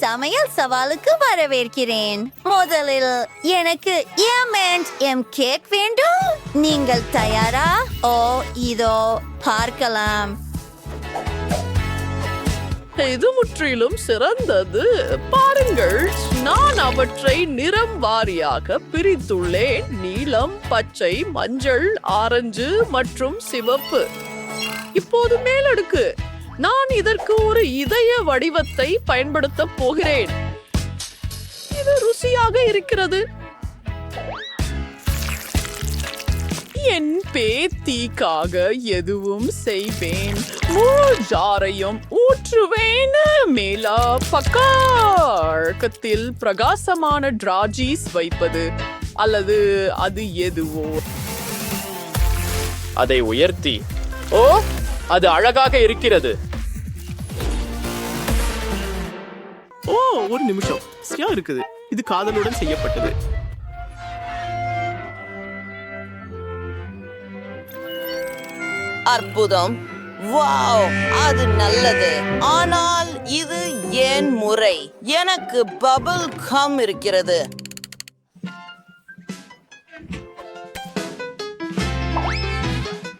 சமையல் சவாலுக்கு வரவேற்கிறேன். முதலில் எனக்கு எம் அண்ட் எம் கேக் வேண்டும். நீங்கள் தயாரா? ஓ இதோ பார்க்கலாம். இது முற்றிலும் சிறந்தது. பாருங்கள் நான் அவற்றை நிறம் வாரியாக பிரித்துள்ளேன். நீலம் பச்சை மஞ்சள் ஆரஞ்சு மற்றும் சிவப்பு. இப்போது மேலடுக்கு. நான் இதற்கு ஒரு இதய வடிவத்தை பயன்படுத்த போகிறேன். இது ருசியாக இருக்கிறது. என் பேத்திக்காக எதுவும் செய்வேன். முழு ஜாரையும் ஊற்றுவேன். மேலா பக்காக்கத்தில் பிரகாசமான டிராஜீஸ் வைப்பது. அல்லது அது எதுவோ. அதை உயர்த்தி. ஓ அது அழகாக இருக்கிறது. ஓ ஒரு நிமிஷம். இருக்குது. இது காதலுடன் செய்யப்பட்டது. அற்புதம். வாவ் அது நல்லது. ஆனால் இது ஏன் முறை? எனக்கு பபிள் கம் இருக்கிறது.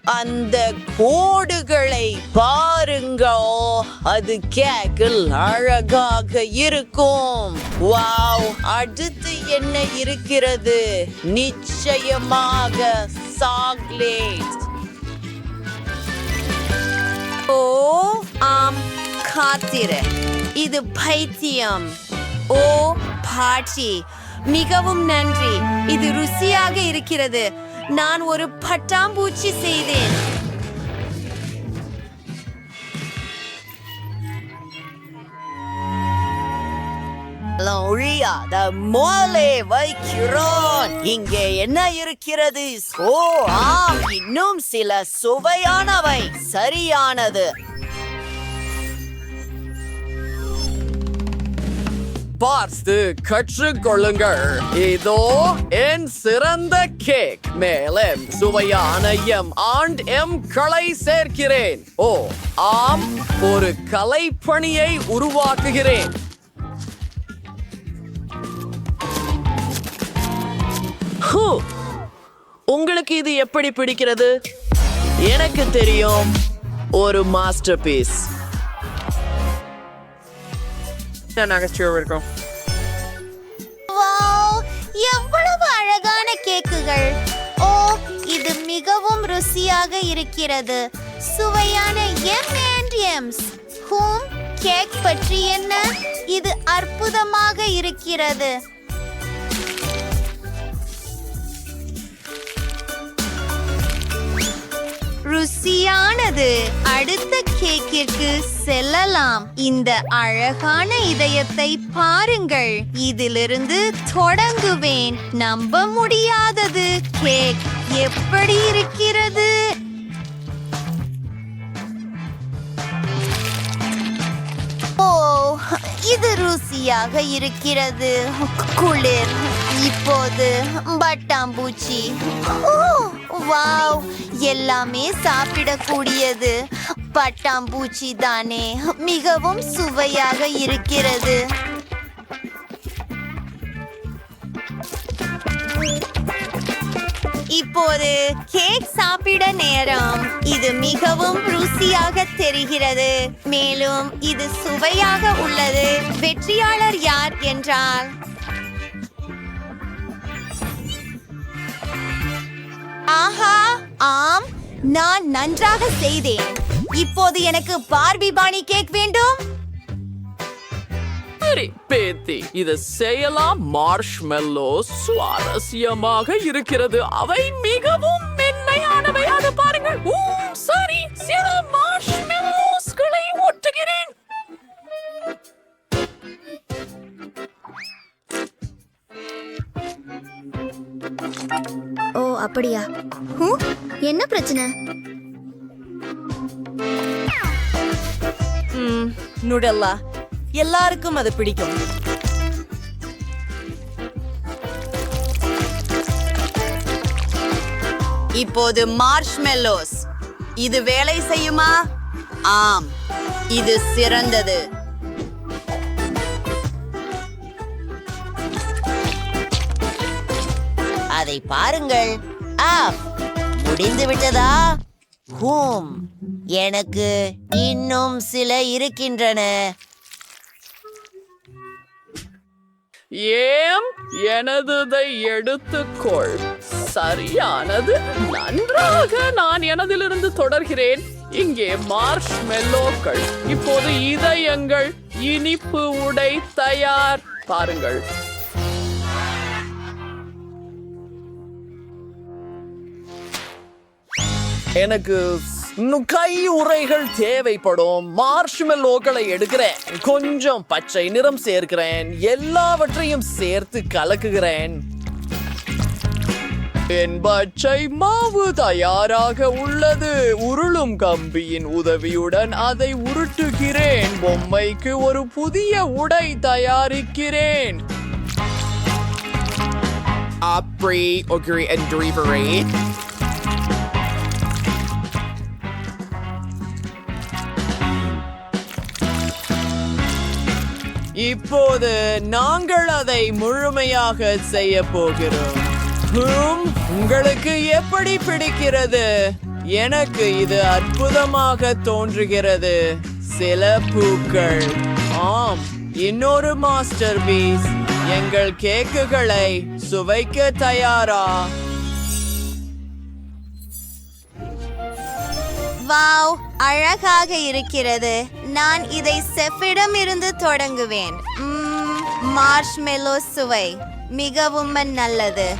அந்த கோடுகளை பாருங்கோ அது கேக்கில் அழகாக இருக்கும். வாவ் அடுத்து என்ன இருக்கிறது? நிச்சயமாக சாக்லேட். ஓ ஆம் காத்திரு. இது பைத்தியம். ஓ பாட்டி மிகவும் நன்றி. இது ருசியாக இருக்கிறது. நான் ஒரு பட்டாம்பூச்சி செய்தேன். ஒழியாத மோலே வைக்கிறோம் இங்கே என்ன இருக்கிறது? ஓ ஆம் இன்னும் சில சுவையானவை. சரியானது. பார்த்து கற்றுக்கொள்ளுங்கள் இதோ என் சிறந்த கேக். மேலும் சுவையான எம் ஆண்ட் எம் களை சேர்க்கிறேன். ஓ ஆம் ஒரு கலைப்பணியை உருவாக்குகிறேன். உங்களுக்கு இது எப்படி பிடிக்கிறது? எனக்கு தெரியும் ஒரு மாஸ்டர் பீஸ் நகைச்சுவை இருக்கும். வாவ் எவ்வளவு அழகான கேக்குகள். ஓ இது மிகவும் ருசியாக இருக்கிறது. சுவையான எம் அண்ட் எம்ஸ் ஹூம் கேக் பற்றி என்ன? இது அற்புதமாக இருக்கிறது. ருசியானது. அடுத்த கேக்கிற்கு செல்லலாம். இந்த அழகான இதயத்தை பாருங்கள். இதிலிருந்து தொடங்குவேன். நம்ப முடியாதது. கேக் எப்படி இருக்கிறது? ஓ இது ருசியாக இருக்கிறது. குளிர். இப்போது பட்டாம்பூச்சி. ஓ வாவ் எல்லாமே சாப்பிடக்கூடியது. பட்டாம்பூச்சி தானே மிகவும் சுவையாக இருக்கிறது. இப்போது கேக் சாப்பிட நேரம். இது மிகவும் ருசியாக தெரிகிறது. மேலும் இது சுவையாக உள்ளது. வெற்றியாளர் யார் என்றால் ஆஹா ஆம் நான் நன்றாக செய்தேன். இப்போது எனக்கு பார்பி பாணி கேக் வேண்டும். சரி பேத்தி இது செய்யலாம். மார்ஷ்மெல்லோ சுவாரஸ்யமாக இருக்கிறது. அவை மிகவும் மென்மையானவை. அது பாருங்கள். ஊ சரி சில மார்ஷ்மெல்லோஸ்களை ஒட்டுகிறேன். அப்படியா? என்ன பிரச்சனை? நுடல்லா. எல்லாருக்கும் அது பிடிக்கும். இப்போது மார்ஷ் மெல்லோஸ் இது வேலை செய்யுமா? ஆம் இது சிறந்தது. அதை பாருங்கள். முடிந்து விட்டதா? ஹூம் எனக்கு இன்னும் சில இருக்கின்றன. ஏம் எனதுதை எடுத்துக்கொள். சரியானது நன்றாக நான் எனதிலிருந்து தொடர்கிறேன். இங்கே மார்ஷ் மெல்லோக்கள் இப்போது இதயங்கள் இனிப்பு உடை தயார். பாருங்கள். எனக்கு இன்னும் கை உரைகள் தேவைப்படும் மார்ஷ்மெல்லோக்களை எடுக்கிறேன். கொஞ்சம் பச்சை நிறம் சேர்க்கிறேன். எல்லாவற்றையும் சேர்த்து கலக்குகிறேன். என் பச்சை மாவு தயாராக உள்ளது. உருளும் கம்பியின் உதவியுடன் அதை உருட்டுகிறேன். பொம்மைக்கு ஒரு புதிய உடை தயாரிக்கிறேன். Apri, Oguri, and Drivery. இப்போது நாங்கள் அதை முழுமையாக செய்ய போகிறோம். உங்களுக்கு எப்படி பிடிக்கிறது? எனக்கு இது அற்புதமாக தோன்றுகிறது. சில பூக்கள். ஆம் இன்னொரு மாஸ்டர் பீஸ். எங்கள் கேக்குகளை சுவைக்க தயாரா? வாவ் அழகாக இருக்கிறது. நான் இதை செஃபிடம் இருந்து தொடங்குவேன். மார்ஷ்மெலோ சுவை. மிகவும் நல்லது.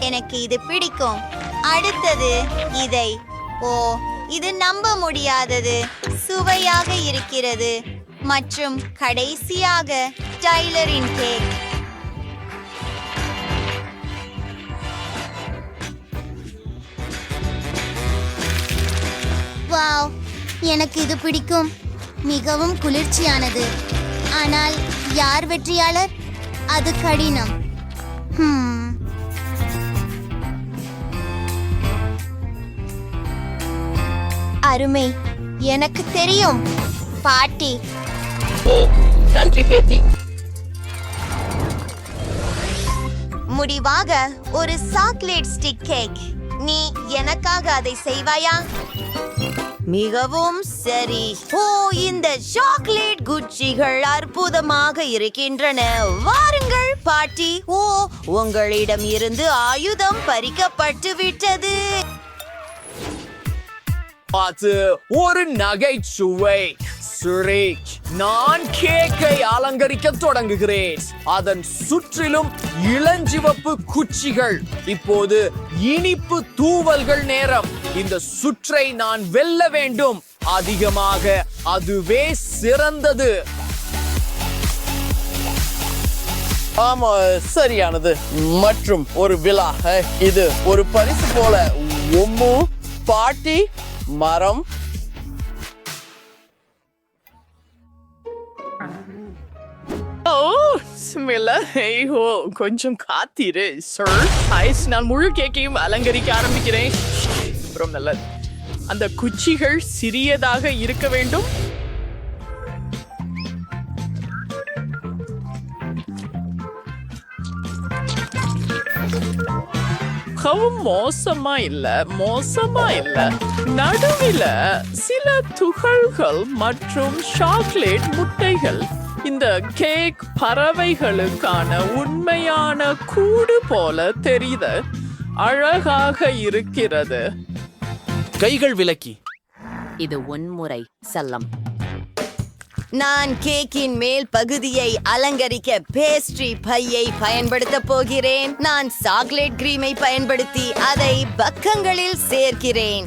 எனக்கு இது பிடிக்கும். அடுத்தது இதை. ஓ இது நம்ப முடியாதது. சுவையாக இருக்கிறது. மற்றும் கடைசியாக டைலரின் கேக். எனக்கு இது பிடிக்கும். மிகவும் குளிர்ச்சியானது. ஆனால் யார் வெற்றியாளர்? அது கடினம். அருமை. எனக்கு தெரியும். பாட்டி. முடிவாக ஒரு சாக்லேட் ஸ்டிக் கேக். நீ எனக்காக அதை செய்வாயா? மிகவும் சரி. ஓ இந்த சாக்லேட் குச்சிகள் அற்புதமாக இருக்கின்றன. வாருங்கள் பாட்டி. ஓ உங்களிடம் இருந்து ஆயுதம் பறிக்கப்பட்டு விட்டது அது ஒரு நகைச்சுவை. சுரேஷ் நான் கேக்கை அலங்கரிக்க தொடங்குகிறேன். அதன் சுற்றிலும் இளஞ்சிவப்பு குச்சிகள். இப்போது இனிப்பு தூவல்கள் நேரம். இந்த சுற்றை நான் வெல்ல வேண்டும். அதிகமாக அதுவே சிறந்தது. ஆமா சரியானது. மற்றும் ஒரு விழா இது. ஒரு பரிசு போல. ஒம்மு பாட்டி மரம். ஓ ஸ்மெல்ல ஐயோ கொஞ்சம் காத்திரு சார் ஐஸ் நான் முழு கேக்கையும் அலங்கரிக்க ஆரம்பிக்கிறேன். அப்புறம் நல்லது. அந்த குச்சிகள் சிறியதாக இருக்க வேண்டும். மிகவும் மோசமா இல்ல மோசமா இல்ல நடுவில சில துகள்கள் மற்றும் சாக்லேட் முட்டைகள் இந்த கேக் பறவைகளுக்கான உண்மையான கூடு போல தெரியுது அழகாக இருக்கிறது கைகள் விலக்கி. இது உன்முறை செல்லம். நான் கேக்கின் மேல் பகுதியை அலங்கரிக்க பேஸ்ட்ரி பையை பயன்படுத்த போகிறேன். நான் சாக்லேட் கிரீமை பயன்படுத்தி அதை பக்கங்களில் சேர்க்கிறேன்.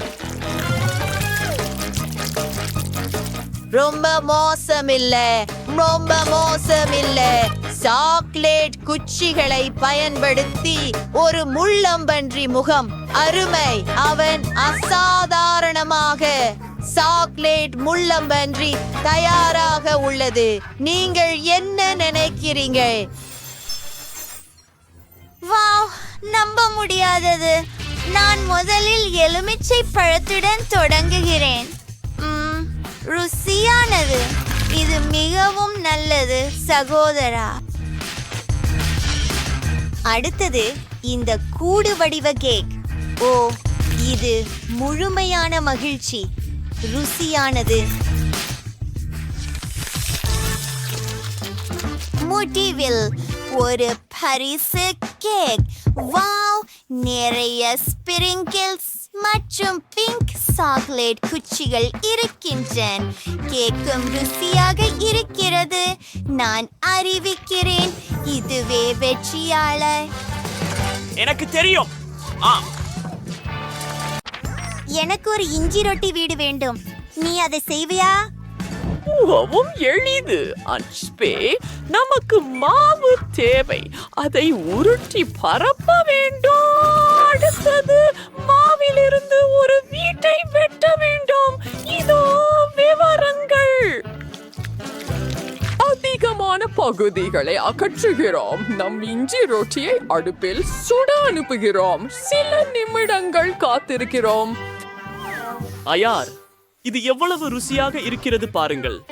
ரொம்ப மோசம் இல்ல ரொம்ப மோசம் இல்ல சாக்லேட் குச்சிகளை பயன்படுத்தி ஒரு முள்ளம்பன்றி முகம் அருமை. அவன் அசாதாரணமாக சாக்லேட் முள்ளம்பன்றி தயாராக உள்ளது. நீங்கள் என்ன நினைக்கிறீங்க? வாவ் நம்ப முடியாதது. நான் முதலில் எலுமிச்சை பழத்துடன் தொடங்குகிறேன். ம், ருசியானது. இது மிகவும் நல்லது சகோதரா. அடுத்தது இந்த கூடு வடிவ கேக். ஓ இது முழுமையான மகிழ்ச்சி. ருசியானது. முடிவில் ஒரு பரிசு கேக். வாவ்! நிறைய ஸ்பிரிங்கிள்ஸ் மற்றும் பிங்க் சாக்லேட் குச்சிகள் இருக்கின்றன. கேக்கும் ருசியாக இருக்கிறது. நான் அறிவிக்கிறேன். இதுவே வெற்றியாளர். எனக்கு தெரியும். ஆ எனக்கு ஒரு இஞ்சி ரொட்டி வீடு வேண்டும். நீ அதை செய்வியா? மிகவும் எளிது. அன்ஸ்பே நமக்கு மாவு தேவை. அதை உருட்டி பரப்ப வேண்டும். அடுத்தது மாவிலிருந்து ஒரு வீட்டை வெட்ட வேண்டும். இதோ விவரங்கள். அதிகமான பகுதிகளை அகற்றுகிறோம். நம் இஞ்சி ரொட்டியை அடுப்பில் சுட அனுப்புகிறோம். சில நிமிடங்கள் காத்திருக்கிறோம். அயார் இது எவ்வளவு ருசியாக இருக்கிறது பாருங்கள்.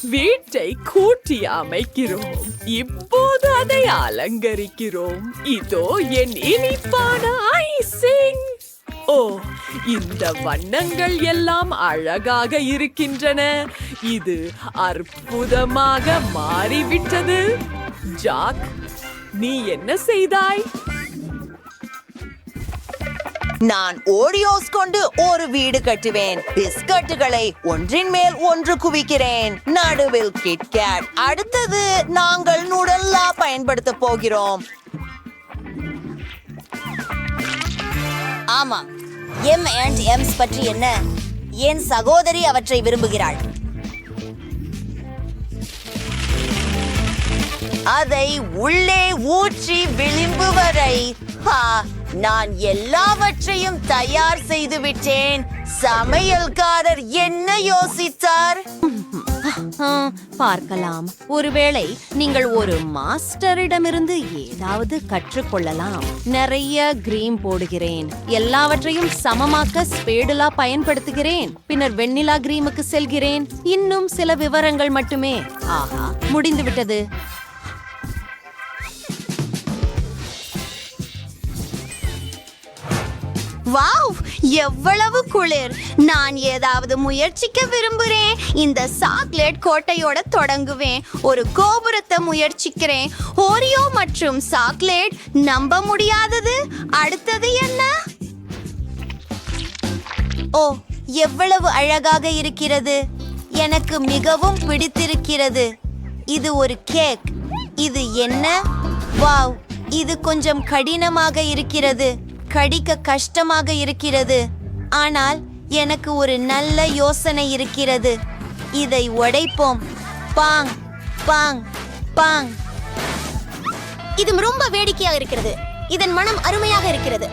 வீட்டை கூட்டி அமைக்கிறோம். இப்போது அதை அலங்கரிக்கிறோம். இதோ என் இனிப்பான ஐசிங். ஓ இந்த வண்ணங்கள் எல்லாம் அழகாக இருக்கின்றன. இது அற்புதமாக மாறிவிட்டது. ஜாக் நீ என்ன செய்தாய்? நான் ஓரியோஸ் கொண்டு ஒரு வீடு கட்டுவேன். பிஸ்கட்டுகளை ஒன்றின் மேல் ஒன்று குவிக்கிறேன். நடுவில் கிட்கேட் அடுத்தது நாங்கள் நுடல்லா பயன்படுத்த போகிறோம். ஆமாம் எம் அண்ட் எம்ஸ் பற்றி என்ன? என் சகோதரி அவற்றை விரும்புகிறாள். அதை உள்ளே ஊற்றி விளிம்பு வரை. ஹா, நான் எல்லாவற்றையும் தயார் செய்து விட்டேன். சமையல்காரர் என்ன யோசித்தார்? பார்க்கலாம். ஒருவேளை நீங்கள் ஒரு மாஸ்டரிடமிருந்து ஏதாவது கற்றுக்கொள்ளலாம். நிறைய கிரீம் போடுகிறேன். எல்லாவற்றையும் சமமாக்க ஸ்பேடுலா பயன்படுத்துகிறேன். பின்னர் வெண்ணிலா கிரீமுக்கு செல்கிறேன். இன்னும் சில விவரங்கள் மட்டுமே. ஆஹா முடிந்துவிட்டது. வாவ் எவ்வளவு குளிர். நான் ஏதாவது முயற்சிக்க விரும்புகிறேன் இந்த சாக்லேட் கோட்டையோட தொடங்குவேன். ஒரு கோபுரத்தை முயற்சிக்கிறேன். ஓரியோ மற்றும் சாக்லேட் நம்ப முடியாதது. அடுத்தது என்ன? ஓ எவ்வளவு அழகாக இருக்கிறது. எனக்கு மிகவும் பிடித்திருக்கிறது. இது ஒரு கேக். இது என்ன? வாவ் இது கொஞ்சம் கடினமாக இருக்கிறது. கடிக்க கஷ்டமாக இருக்கிறது. ஆனால் எனக்கு ஒரு நல்ல யோசனை இருக்கிறது. இதை உடைப்போம். பாங் பாங் பாங். இது ரொம்ப வேடிக்கையாக இருக்கிறது. இதன் மனம் அருமையாக இருக்கிறது.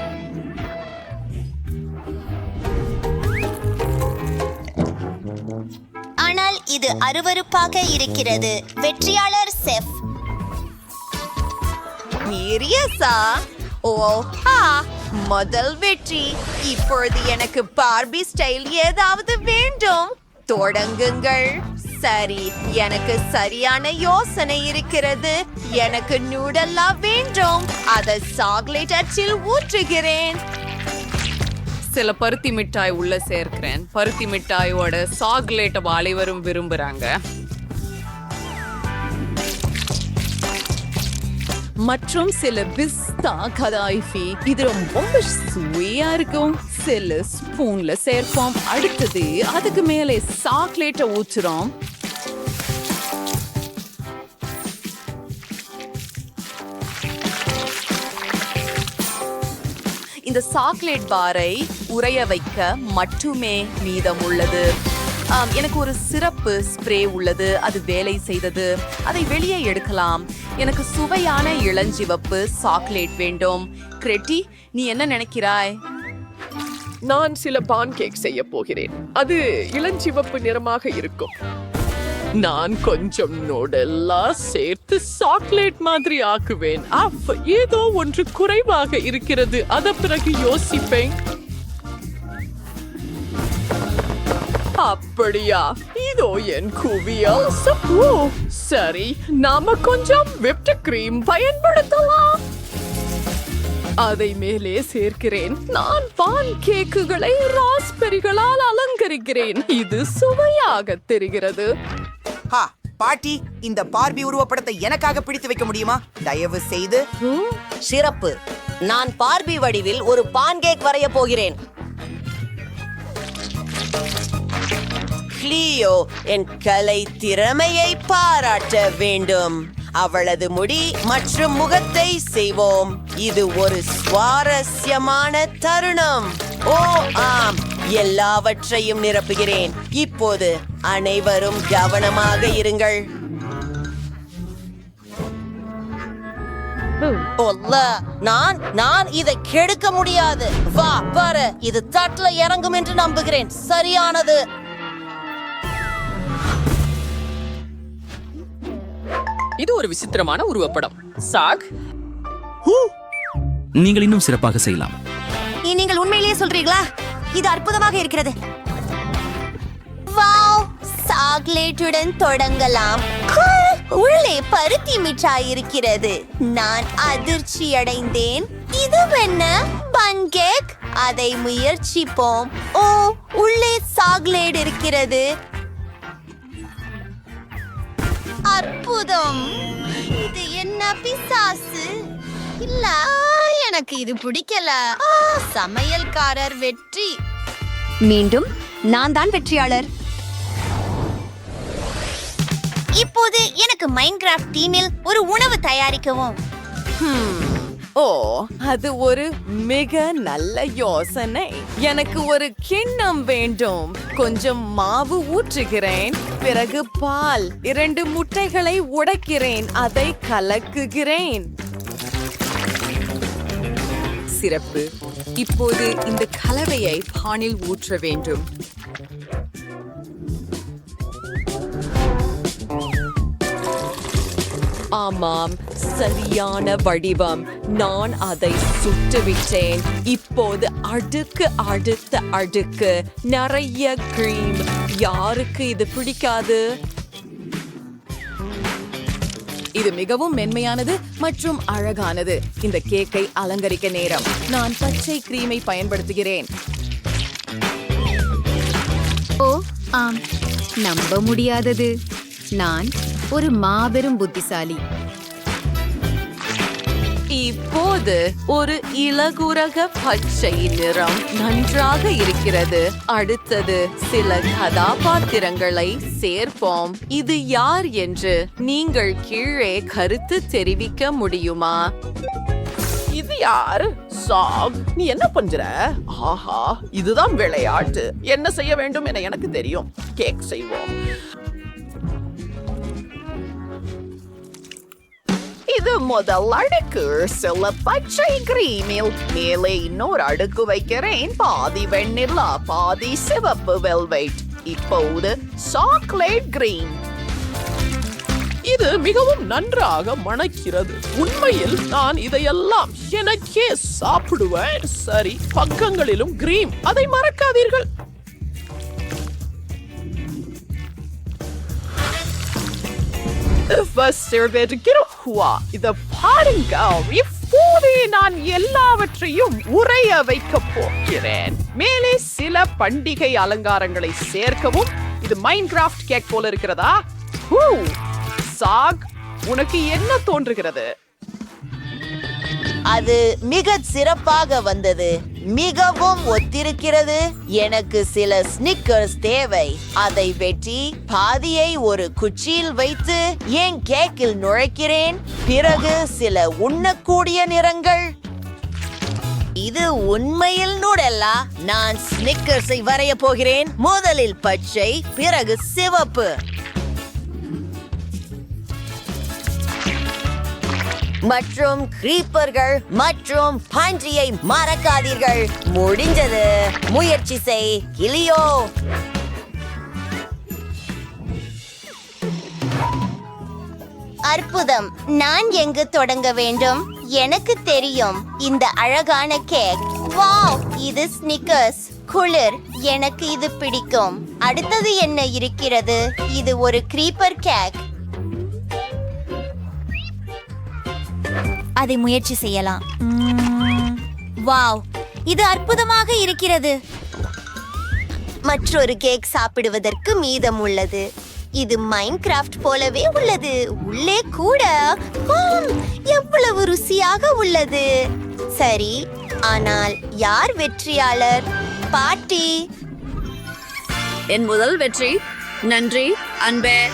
ஆனால் இது அருவருப்பாக இருக்கிறது. வெற்றியாளர் செஃப். சீரியஸா ஓஹா முதல் வெற்றி. இப்பொழுது எனக்கு பார்பி ஸ்டைல் ஏதாவது வேண்டும். தொடங்குங்கள். சரி எனக்கு சரியான யோசனை இருக்கிறது. எனக்கு நூடல்லா வேண்டும். அதை சாக்லேட் அச்சில் ஊற்றுகிறேன். சில பருத்தி மிட்டாய் உள்ள சேர்க்கிறேன். பருத்தி மிட்டாயோட சாக்லேட்டை அனைவரும் விரும்புறாங்க. மற்றும் சில பிஸ்தா கதாய்ஃபி. இது ரொம்ப சுவையா இருக்கும். சில ஸ்பூன்ல சேர்ப்போம். அடுத்தது அதுக்கு மேலே சாக்லேட்டை ஊற்றுறோம் இந்த சாக்லேட் பாரை உறைய வைக்க மட்டுமே மீதம் உள்ளது எனக்கு ஒரு சிறப்பு ஸ்ப்ரே உள்ளது. அது வேலை செய்தது. அதை வெளியே எடுக்கலாம். எனக்கு சுவையான இளஞ்சிவப்பு சாக்லேட் வேண்டும். கிரெட்டி நீ என்ன நினைக்கிறாய்? நான் சில பான் கேக் செய்ய போகிறேன். அது இளஞ்சிவப்பு நிறமாக இருக்கும். நான் கொஞ்சம் நோடெல்லாம் சேர்த்து சாக்லேட் மாதிரி ஆக்குவேன். அஃப் ஏதோ ஒன்று குறைவாக இருக்கிறது. அத பிறகு யோசிப்பேன். அப்படியா? இதோ என் குவியல். சப்போ. சரி நாம கொஞ்சம் விப்ட் கிரீம் பயன்படுத்தலாம். அதை மேலே சேர்க்கிறேன். நான் பான் கேக்குகளை ராஸ்பெரிகளால் அலங்கரிக்கிறேன். இது சுவையாக தெரிகிறது. ஹா பாட்டி இந்த பார்பி உருவப்படத்தை எனக்காக பிடித்து வைக்க முடியுமா? தயவு செய்து சிறப்பு. நான் பார்பி வடிவில் ஒரு பான்கேக் வரைய போகிறேன். கிளியோ என் கலை திறமையை பாராட்ட வேண்டும். அவளது முடி மற்றும் முகத்தை செய்வோம். இது ஒரு சுவாரஸ்யமான தருணம். ஓ ஆம். எல்லாவற்றையும் நிரப்புகிறேன். இப்போது அனைவரும் கவனமாக இருங்கள். ஒல்ல. நான் நான் இதை கெடுக்க முடியாது. வா பாரு. இது தட்டுல இறங்கும் என்று நம்புகிறேன். சரியானது. இது ஒரு விசித்திரமான உருவப்படம். சாக்? நீங்கள் இன்னும் சிறப்பாக செய்யலாம். நீங்கள் உண்மையிலேயே சொல்றீங்களா? இது அற்புதமாக இருக்கிறது. வாவ்! சாக்லேட்டுடன் தொடங்கலாம். உள்ளே பருத்தி மிட்டாய் இருக்கிறது. நான் அதிர்ச்சி அடைந்தேன். இது என்ன? Bun cake? அதை முயற்சிப்போம். ஓ! உள்ளே சாக்லேட் இருக்கிறது. அற்புதம். இது என்ன பிசாசு? இல்ல எனக்கு இது பிடிக்கல. சமையல்காரர் வெற்றி. மீண்டும் நான் தான் வெற்றியாளர். இப்போது எனக்கு மைன்கிராஃப்ட் டீமில் ஒரு உணவு தயாரிக்கவும். ஓ அது ஒரு மிக நல்ல யோசனை. எனக்கு ஒரு கிண்ணம் வேண்டும். கொஞ்சம் மாவு ஊற்றுகிறேன். பிறகு பால். இரண்டு முட்டைகளை உடைக்கிறேன். அதை கலக்குகிறேன். சிறப்பு. இப்போது இந்த கலவையை பானில் ஊற்ற வேண்டும். ஆமாம் சரியான வடிவம். நான் அதை சுட்டுவிட்டேன். இப்போது அடுக்கு அடுத்த அடுக்கு. நிறைய கிரீம் யாருக்கு இது பிடிக்காது? இது மிகவும் மென்மையானது மற்றும் அழகானது. இந்த கேக்கை அலங்கரிக்க நேரம். நான் பச்சை கிரீமை பயன்படுத்துகிறேன். ஓ ஆம். நம்ப முடியாதது. நான் ஒரு மாபெரும் புத்திசாலி. இப்போது ஒரு இலகுரக பச்சை நிறம் நன்றாக இருக்கிறது. அடுத்தது சில கதாபாத்திரங்களை சேர்ப்போம். இது யார் என்று நீங்கள் கீழே கருத்து தெரிவிக்க முடியுமா? இது யார்? சாக் நீ என்ன பண்ற? ஆஹா இதுதான் விளையாட்டு. என்ன செய்ய வேண்டும் என எனக்கு தெரியும். கேக் செய்வோம். இது முதல் அடுக்கு. சில பச்சை கிரீமில் மேலே இன்னொரு அடுக்கு வைக்கிறேன். பாதி வெண்ணிலா பாதி சிவப்பு வெல்வெட். இப்போது சாக்லேட் கிரீன் இது மிகவும் நன்றாக மணக்கிறது. உண்மையில் நான் இதையெல்லாம் எனக்கே சாப்பிடுவேன். சரி பக்கங்களிலும் கிரீம். அதை மறக்காதீர்கள். இத பாருங்க இப்போதே நான் எல்லாவற்றையும் உறைய வைக்க போகிறேன். மேலே சில பண்டிகை அலங்காரங்களை சேர்க்கவும். இது மைன்கிராஃப்ட் கேக் போல இருக்கிறதா? ஹூ! சாக் உனக்கு என்ன தோன்றுகிறது? அது மிக சிறப்பாக வந்தது. மிகவும் ஒத்திருக்கிறது. எனக்கு சில ஸ்னிக்கர்ஸ் தேவை. அதை வெட்டி பாதியை ஒரு குச்சியில் வைத்து என் கேக்கில் நுழைக்கிறேன். பிறகு சில உண்ணக்கூடிய நிறங்கள். இது உண்மையில் நூடல்லா. நான் ஸ்னிக்கர்ஸை வரைய போகிறேன். முதலில் பச்சை பிறகு சிவப்பு. மற்றும் கிரீப்பர்கள் மற்றும் பன்றியை மறக்காதீர்கள். முடிஞ்சது. முயற்சி செய் கிளியோ. அற்புதம். நான் எங்கு தொடங்க வேண்டும்? எனக்கு தெரியும். இந்த அழகான கேக் வாவ் இது ஸ்னிக்கர்ஸ் குளிர். எனக்கு இது பிடிக்கும். அடுத்தது என்ன இருக்கிறது? இது ஒரு கிரீப்பர் கேக் அதை முயற்சி செய்யலாம். வாவ். இது அற்புதமாக இருக்கிறது. மற்றொரு கேக் சாப்பிடுவதற்கு மீதம் உள்ளது. இது மைன்கிராஃப்ட் போலவே உள்ளது. உள்ளே கூட. ஹம், எவ்வளவு ருசியாக உள்ளது. சரி ஆனால் யார் வெற்றியாளர்? பாட்டி. என் முதல் வெற்றி. நன்றி அன்பே.